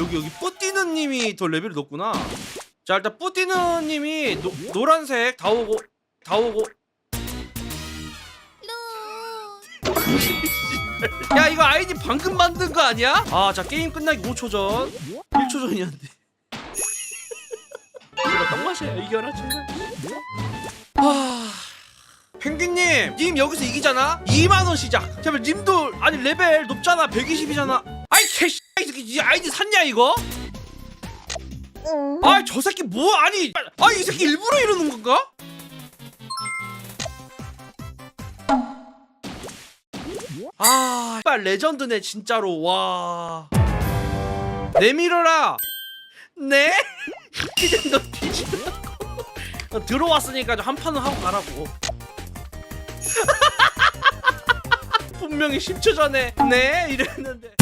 여기 여기 뿌띠느님이 더 레벨이 높구나. 자 일단 뿌띠느님이 노, 노란색 다 오고 다 오고. 야 이거 아이디 방금 만든 거 아니야? 아 자 게임 끝나기 5초 전. 1초 전이었는데. 이거 똥 맛이야 이겨라 제발 아 펭귄님 님 여기서 이기잖아? 2만원 시작. 제발 님도 아니 레벨 높잖아. 120이잖아. 아이 개씨 이이 아이디 샀냐 이거? 아이 저 새끼 뭐 아니 아 이 새끼 일부러 이러는 건가? 아, 빨 레전드네 진짜로 와. 내밀어라. 네? 이제 너 뒤지라고. 너 들어왔으니까 좀 한 판은 하고 가라고. 분명히 10초 전에 네 이랬는데.